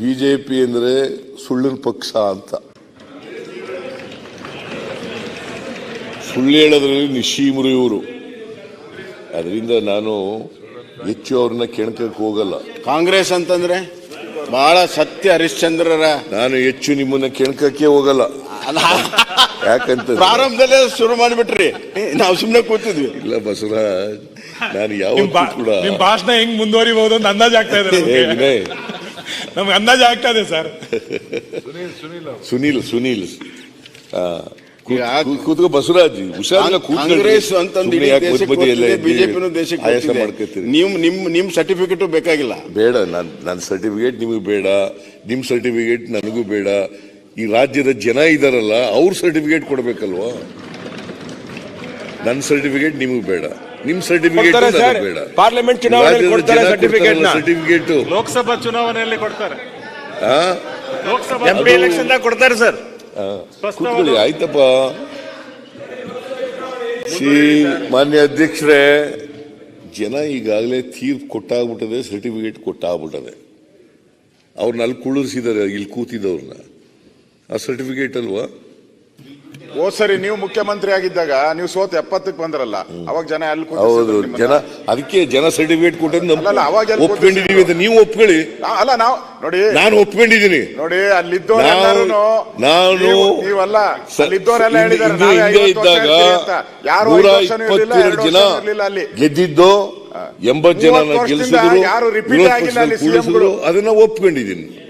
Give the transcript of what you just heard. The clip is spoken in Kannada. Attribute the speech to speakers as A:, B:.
A: ಬಿಜೆಪಿ ಅಂದ್ರೆ ಸುಳ್ಳಿನ ಪಕ್ಷ ಅಂತ. ಸುಳ್ಳು ಹೇಳೋದ್ರಲ್ಲಿ ನಿಶೀಮರು ಇವರು. ಅದರಿಂದ ನಾನು ಹೆಚ್ಚು ಅವ್ರನ್ನ ಕೆಣಕಕ್ಕೆ ಹೋಗಲ್ಲ.
B: ಕಾಂಗ್ರೆಸ್ ಅಂತಂದ್ರೆ ಬಹಳ ಸತ್ಯ ಹರಿಶ್ಚಂದ್ರರ
A: ನಾನು ಹೆಚ್ಚು ನಿಮ್ಮನ್ನ ಕೆಣಕಕ್ಕೆ ಹೋಗಲ್ಲ. ಯಾಕಂತ
B: ಪ್ರಾರಂಭದಲ್ಲೇ ಶುರು ಮಾಡಿಬಿಟ್ರಿ. ನಾವು ಸುಮ್ಮನೆ ಕೂತಿದ್ವಿ.
A: ಇಲ್ಲ ಬಸವರಾಜ್ ನಾನು
C: ಯಾವ
A: ಯಾವತ್ತೂ ಕೂಡ
C: ನಿಮ್ ಭಾಷಣ ಹೆಂಗ್ ಮುಂದುವರಿಬಹುದು ಅಂತ ಅಂದಾಜ್ ಆಗ್ತಾ ಇದೆ ನಮ್ಗೆ. ಅಂದಾಜು ಆಗ್ತಾ ಇದೆ ಸರ್.
A: ಸುನೀಲ್ ಸುನೀಲ್ ಕೂತ್ಕೋ ಬಸವರಾಜ್ ಹುಷಾರಾಗ
B: ಕಾಂಗ್ರೆಸ್ ಅಂತಂದು ಬಿಜೆಪಿನೂ ದೇಶಕ್ಕೆ.
A: ಮಾಡ್ಕೊತೀರಿ
B: ನಿಮ್ ನಿಮ್ ನಿಮ್ ಸರ್ಟಿಫಿಕೇಟು ಬೇಕಾಗಿಲ್ಲ.
A: ಬೇಡ ನನ್ ನನ್ನ ಸರ್ಟಿಫಿಕೇಟ್ ನಿಮಗೆ ಬೇಡ. ನಿಮ್ ಸರ್ಟಿಫಿಕೇಟ್ ನನಗೂ ಬೇಡ. ಈ ರಾಜ್ಯದ ಜನ ಇದಾರಲ್ಲ ಅವ್ರ ಸರ್ಟಿಫಿಕೇಟ್ ಕೊಡ್ಬೇಕಲ್ವಾ? ನನ್ನ ಸರ್ಟಿಫಿಕೇಟ್ ನಿಮಗೆ ಬೇಡ. ನಿಮ್ ಸರ್ಟಿಫಿಕೇಟ್
D: ಪಾರ್ಲಿಮೆಂಟ್ ಚುನಾವಣೆಯಲ್ಲಿ ಕೊಡ್ತಾರೆ certificate
A: ಸರ್ಟಿಫಿಕೇಟ್
C: ಲೋಕಸಭಾ ಚುನಾವಣೆಯಲ್ಲಿ ಕೊಡ್ತಾರೆ.
D: ಎಂಪಿ ಎಲೆಕ್ಷನ್ ಕೊಡ್ತಾರೆ ಸರ್.
A: ಕೂತ್ಕೊಳ್ಳಿ ಆಯ್ತಪ್ಪ. ಶ್ರೀ ಮಾನ್ಯ ಅಧ್ಯಕ್ಷರೇ ಜನ ಈಗಾಗಲೇ ತೀರ್ಪು ಕೊಟ್ಟಾಗ್ಬಿಟ್ಟದೆ ಸರ್ಟಿಫಿಕೇಟ್ ಕೊಟ್ಟಾಗ್ಬಿಟ್ಟದೆ. ಅವ್ರನ್ನ ಅಲ್ಲಿ ಕುಳ್ಳಿಸಿದ್ದಾರೆ ಇಲ್ಲಿ ಕೂತಿದ್ದವ್ರನ್ನ ಆ ಸರ್ಟಿಫಿಕೇಟ್ ಅಲ್ವಾ?
E: ಹೋದ್ ಸರಿ ನೀವು ಮುಖ್ಯಮಂತ್ರಿ ಆಗಿದ್ದಾಗ ನೀವು ಸೋತ್ ಎಪ್ಪತ್ತಕ್ಕೆ ಬಂದ್ರಲ್ಲ ಅವಾಗ ಜನ ಅಲ್ಲಿ
A: ಹೌದು ಜನ ಅದಕ್ಕೆ ಜನ ಸರ್ಟಿಫಿಕೇಟ್ ಕೊಟ್ಟಿದ್ದು
E: ಅವಾಗ ಎಲ್ಲಿ
A: ಒಪ್ಕೊಂಡಿದೀವಿ ಅಂತ ನೀವು? ಒಪ್ಕೊಳ್ಳಿ.
E: ಅಲ್ಲ ನಾವು ನೋಡಿ
A: ನಾನು ಒಪ್ಕೊಂಡಿದ್ದೀನಿ.
E: ನೋಡಿ
A: ನಾವು- ನಾನು
E: ನೀವಲ್ಲ
A: ಹಿಂದೆ-
E: ಹೇಳಿದ್ದಾರೆ
A: ಇದ್ದಾಗ.
E: ಯಾರು
A: ಇಪ್ಪತ್ತೆರಡು ಜನ ಗೆದ್ದಿದ್ದು ಎಂಬತ್ತು ಜನ
E: ಗೆಲ್ಲಿಸಿದ್ರು
A: ಅದನ್ನ ಗೆಲ್ಸಿದ್ರು